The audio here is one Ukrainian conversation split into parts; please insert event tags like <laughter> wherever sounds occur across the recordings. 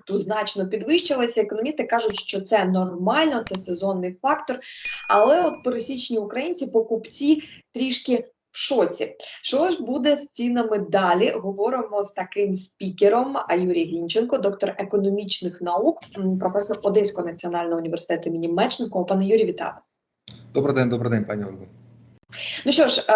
продукту значно підвищилася. Економісти кажуть, що це нормально, це сезонний фактор. Але от пересічні українці, покупці трішки в шоці. Що ж буде з цінами далі? Говоримо з таким спікером. Юрій Гінченко, доктор економічних наук, професор Одеського національного університету імені Мечникова. Пане Юрій, вітаю вас. Добрий день, добрий день, пані Ольго. Ну що ж,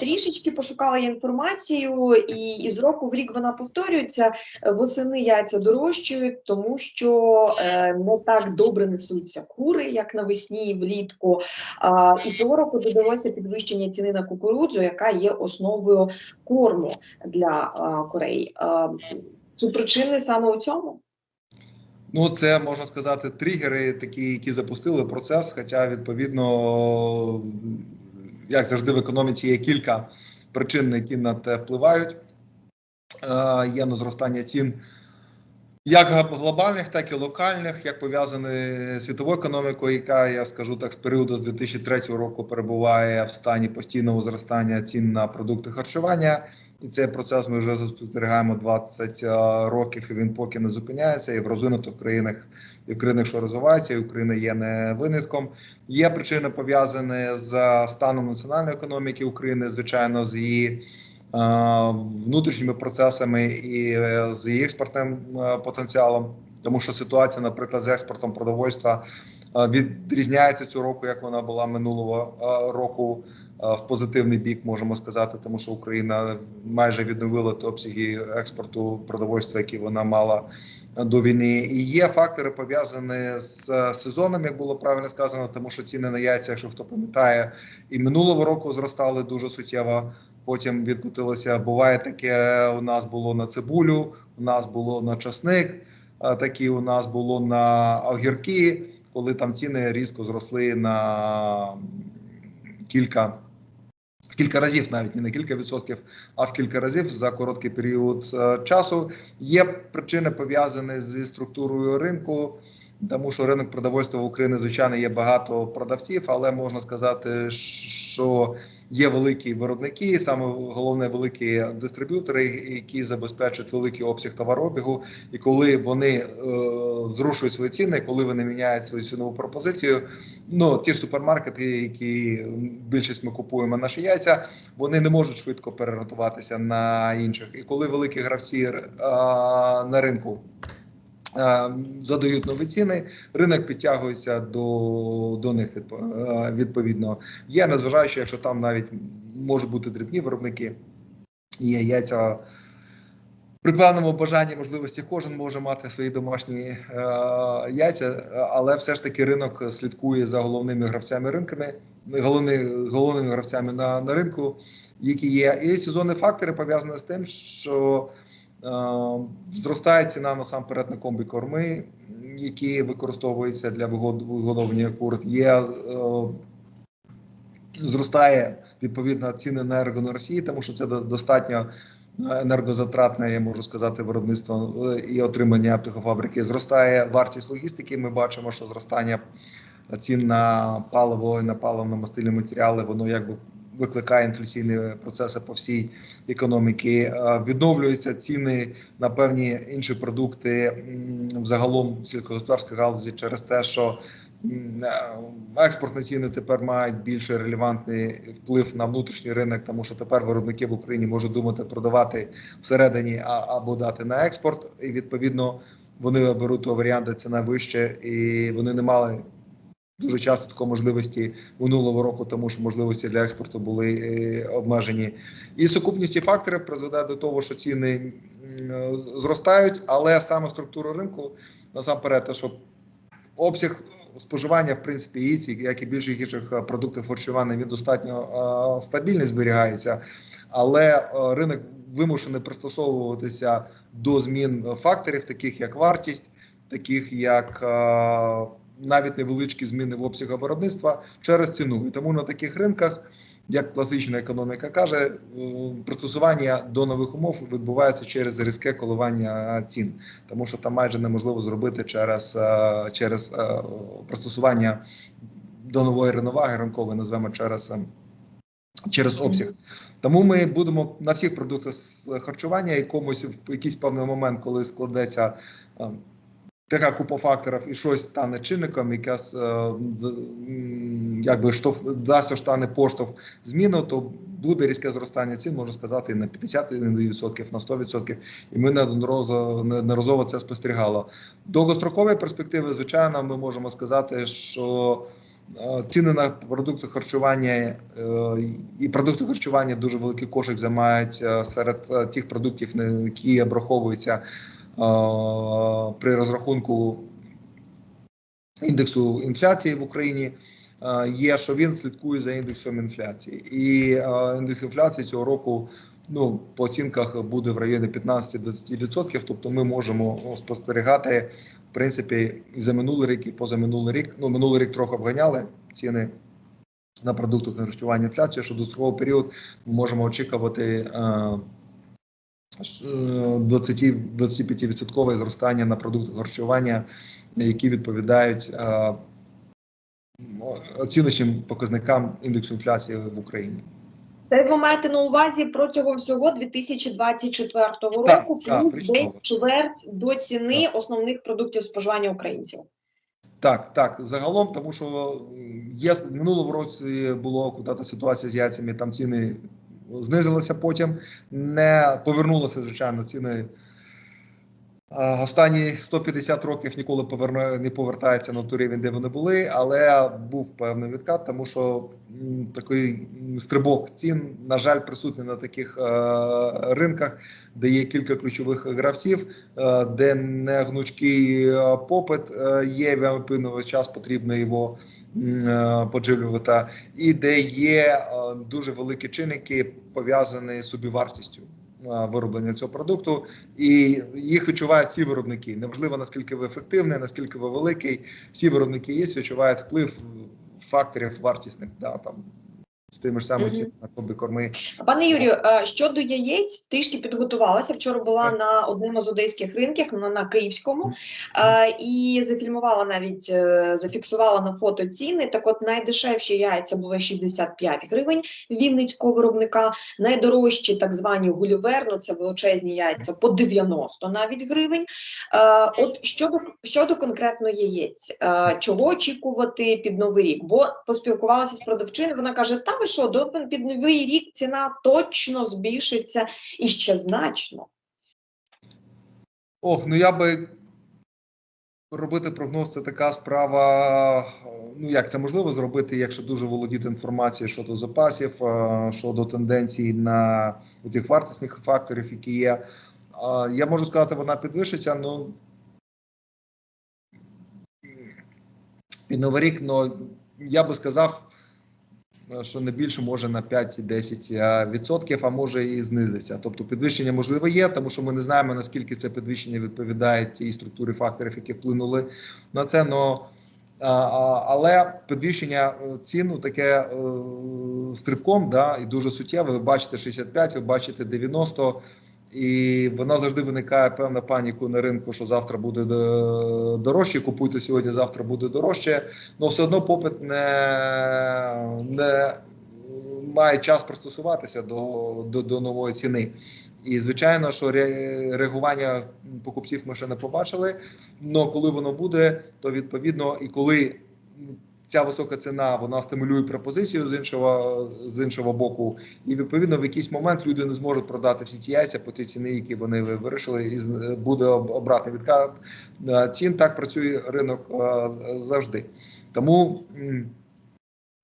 трішечки пошукала я інформацію, і із року в рік вона повторюється. Восени яйця дорожчають, тому що е, не так добре несуться кури, як навесні і влітку. І цього року додалося підвищення ціни на кукурудзу, яка є основою корму для а, курей. Чи причини саме у цьому? Ну, це можна сказати тригери, такі, які запустили процес. Хоча, відповідно, як завжди в економіці є кілька причин, які на те впливають. Е, Є на зростання цін як глобальних, так і локальних, як пов'язані з світовою економікою, яка я скажу так з періоду з 2003 року перебуває в стані постійного зростання цін на продукти харчування. І цей процес ми вже спостерігаємо 20 років, і він поки не зупиняється. І в розвинутих країнах, і в країнах, що розвиваються, і Україна є не винятком. Є причини пов'язані з станом національної економіки України, звичайно, з її внутрішніми процесами і е, з її експортним е, потенціалом, тому що ситуація, наприклад, з експортом продовольства е, відрізняється цього року, як вона була минулого року. В позитивний бік можемо сказати, тому що Україна майже відновила обсяги експорту продовольства, які вона мала до війни. І є фактори пов'язані з сезоном, як було правильно сказано, тому що ціни на яйця, якщо хто пам'ятає, і минулого року зростали дуже суттєво. Потім відкотилося. Буває таке. У нас було на цибулю, у нас було на часник, такі у нас було на огірки, коли там ціни різко зросли на кілька. Кілька разів, навіть не на кілька відсотків, а в кілька разів за короткий період часу. Є причини пов'язані зі структурою ринку, тому що ринок продовольства в Україні, звичайно, є багато продавців, але можна сказати, що Є великі виробники, саме головне великі дистриб'ютори, які забезпечують великий обсяг товарообігу. І коли вони е, зрушують свої ціни, коли вони міняють свою цінову пропозицію, ну ті ж супермаркети, які більшість ми купуємо наші яйця, вони не можуть швидко переорієнтуватися на інших. І коли великі гравці е, на ринку. Задають нові ціни, ринок підтягується до до них відповідно. Є незважаючи, якщо там навіть можуть бути дрібні виробники, є яйця при певному бажанні можливості, кожен може мати свої домашні е, яйця, але все ж таки ринок слідкує за головними гравцями ринками, головни, головними гравцями на, на ринку, які є. І сезонні фактори пов'язані з тим, що зростає ціна насамперед на комбі корми, які використовуються для вигодовування кур. Є е, зростає відповідно ціни на енергоносії, тому що це достатньо енергозатратне, я можу сказати, виробництво е, і отримання птахофабрики. Зростає вартість логістики. Ми бачимо, що зростання цін на паливо і на паливно-мастильні матеріали, воно якби викликає інфляційні процеси по всій економіці. Відновлюються ціни на певні інші продукти взагалом в сільськогосподарській галузі через те, що експортні ціни тепер мають більш релевантний вплив на внутрішній ринок, тому що тепер виробники в Україні можуть думати продавати всередині або дати на експорт, і відповідно вони беруть варіанти ціна вище, і вони не мали дуже часто такої можливості минулого року, тому що можливості для експорту були е, обмежені. І сукупність факторів призведе до того, що ціни зростають, але саме структура ринку насамперед, те, що обсяг споживання, в принципі, яєць, як і більших інших продуктів харчування, він достатньо стабільний зберігається, але ринок вимушений пристосовуватися до змін факторів, таких як вартість, таких як навіть невеличкі зміни в обсягах виробництва через ціну. І тому на таких ринках, як класична економіка каже, е, пристосування до нових умов відбувається через різке коливання цін, тому що там майже неможливо зробити через, е, через е, пристосування до нової ренуваги ранкової, назвемо через. Через обсяг, тому ми будемо на всіх продуктах харчування, якомусь в якийсь певний момент, коли складеться така купа факторів, і щось стане чинником, яке якби штовх дасть штане поштовх зміну, то буде різке зростання цін, можу сказати, і на 50%, на 100%. І ми неодноразово це спостерігали. Довгострокової перспективи, звичайно, ми можемо сказати, що е, ціни на продукти харчування е, і продукти харчування дуже великий кошик займають серед е, тих продуктів, на які обраховуються при розрахунку індексу інфляції в Україні. Є, що він слідкує за індексом інфляції, і індекс інфляції цього року ну по оцінках буде в районі 15-20%. Тобто, ми можемо спостерігати в принципі і за минулий рік, і позаминулий рік. Ну минулий рік трохи обганяли ціни на продукти харчування інфляцію. Що до цього період ми можемо очікувати. Е, ш- е, 20-25% зростання на продукти харчування, які відповідають е, ну, оціночним показникам індексу інфляції в Україні. Це ви маєте на увазі протягом всього 2024 Так, року, так, плюс причому. десь чверть до ціни основних продуктів споживання українців. Так, так, загалом, тому що є в минулому році було куди ситуація з яйцями, там ціни знизилися потім, не повернулися, звичайно, ціни. Останні 150 років ніколи поверне, не повертаються на той рівень, де вони були, але був певний відкат, тому що такий стрибок цін, на жаль, присутній на таких е, ринках, де є кілька ключових гравців, е, де не гнучкий е, попит є, вам певний час потрібно його е, подживлювати, і де є дуже великі чинники пов'язані з собівартістю вироблення цього продукту, і їх відчувають всі виробники. Неважливо наскільки ви ефективний, наскільки ви великий. Всі виробники є, відчувають вплив факторів вартісних, да там з тими ж самими цінами на коби корми. Пане Юрію, е, щодо яєць, трішки підготувалася. Вчора була Так. на одному з одеських ринків, на, на київському, е, і зафільмувала навіть е, зафіксувала на фото ціни. Так, от найдешевші яйця були 65 гривень вінницького виробника, найдорожчі так звані гулівер, ну це величезні яйця по 90 навіть гривень. От щодо щодо конкретно яєць, чого очікувати під новий рік? Бо поспілкувалася з продавчиною, вона каже: та ви що, до під новий рік ціна точно збільшиться і ще значно. Ох, ну я би робити прогноз це така справа. Ну як це можливо зробити, якщо дуже володіти інформацією щодо запасів, е, щодо тенденцій на тих вартісних факторів, які є. Е, Я можу сказати, вона підвищиться. Ну під новий рік, ну я би сказав, що не більше може на 5-10 відсотків, а може і знизиться. Тобто підвищення можливо є, тому що ми не знаємо наскільки це підвищення відповідає тій структурі факторів, які вплинули на це. Но, а, але підвищення ціну цін ну, таке е, стрибком, да, і дуже суттєве. Ви бачите 65, ви бачите 90. І вона завжди виникає певна паніку на ринку, що завтра буде е, дорожче. Купуйте сьогодні, завтра буде дорожче. Але все одно попит не, не має час пристосуватися до, до, до нової ціни. І звичайно, що реагування покупців ми ще не побачили. Але коли воно буде, то відповідно і коли ця висока ціна вона стимулює пропозицію з іншого з іншого боку, і відповідно в якийсь момент люди не зможуть продати всі ті яйця по ті ціни, які вони вирішили, і буде об- обратний відкат е, цін. Так працює ринок е, завжди. Тому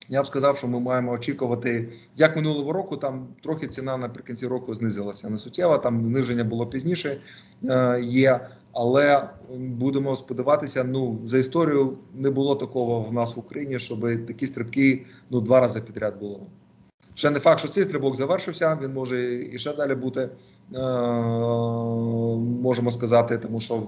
я б сказав, що ми маємо очікувати, як минулого року, там трохи ціна наприкінці року знизилася. Не суттєво, там зниження було пізніше е, є, але будемо сподіватися. Ну за історію не було такого в нас в Україні, щоб такі стрибки ну два рази підряд було. Ще не факт, що цей стрибок завершився. Він може і ще далі бути, е, можемо сказати, тому що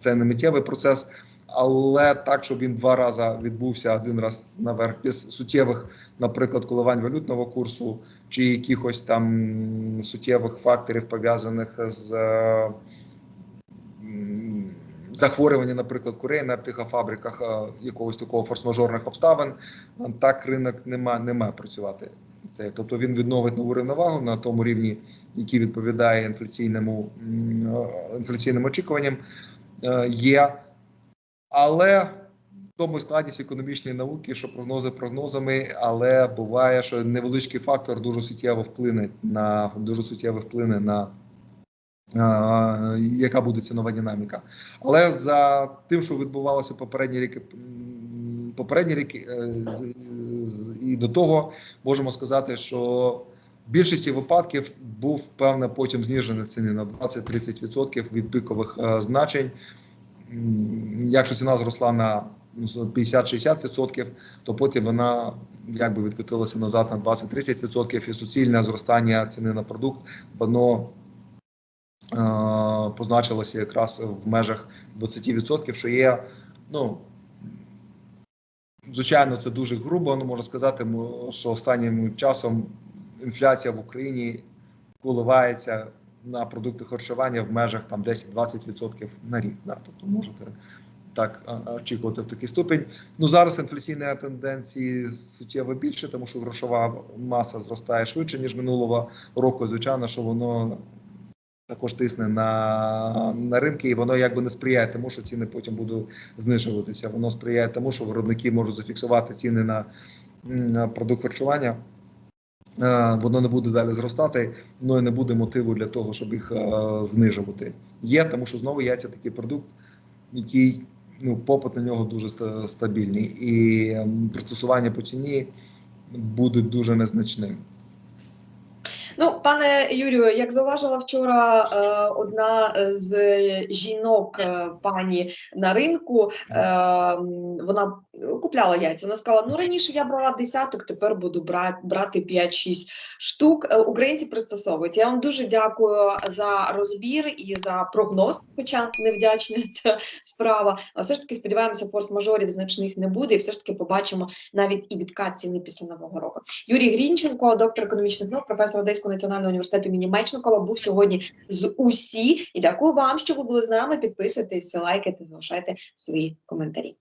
це не миттєвий процес. Але так, щоб він два рази відбувся один раз наверх без суттєвих, наприклад, коливань валютного курсу чи якихось там суттєвих факторів пов'язаних з е, захворювання, наприклад, курей на птихофабриках, якогось такого форс-мажорних обставин, так ринок не має, не має працювати. Це, тобто він відновить нову рівновагу на тому рівні, який відповідає інфляційному інфляційним очікуванням. Е, Є Але в тому складність економічної науки, що прогнози прогнозами, але буває, що невеличкий фактор дуже суттєво вплине на дуже суттєво вплине на яка буде цінова динаміка. Але за тим, що відбувалося попередні ріки, попередні ріки е, і до того, можемо сказати, що в більшості випадків був певне потім зниження ціни на 20-30% від пикових е, значень. Якщо ціна зросла на ну, 50-60%, то потім вона якби відкотилася назад на 20-30% і суцільне зростання ціни на продукт, воно е, позначилося якраз в межах 20%, що є, ну, звичайно, це дуже грубо, ну можна сказати, що останнім часом інфляція в Україні коливається на продукти харчування в межах там 10-20% на рік. Да, тобто можете так очікувати в такий ступень. Ну зараз інфляційні тенденції суттєво більше, тому що грошова маса зростає швидше ніж минулого року. Звичайно, що воно також тисне на, на ринки, і воно якби не сприяє тому, що ціни потім будуть знижуватися. Воно сприяє тому, що виробники можуть зафіксувати ціни на, на продукт харчування. Е, Воно не буде далі зростати, ну і не буде мотиву для того, щоб їх е, знижувати. Є, тому що знову яйця такий продукт, який ну, попит на нього дуже стабільний, і пристосування по ціні буде дуже незначним. Ну, пане Юрію, як зауважила вчора е, одна з жінок е, пані на ринку, е, вона купляла яйця. Вона сказала: ну раніше я брала десяток, тепер буду брати, брати 5-6 штук. Е, Українці пристосовують. Я вам дуже дякую за розбір і за прогноз, хоча невдячна <laughs> ця справа. Але все ж таки сподіваємося, форс-мажорів значних не буде, і все ж таки побачимо навіть і відкат ціни після нового року. Юрій Грінченко, доктор економічних наук, професор Одеського національного університету імені Мечникова, був сьогодні з усі. І дякую вам, що ви були з нами. Підписуйтесь, лайкайте, залишайте свої коментарі.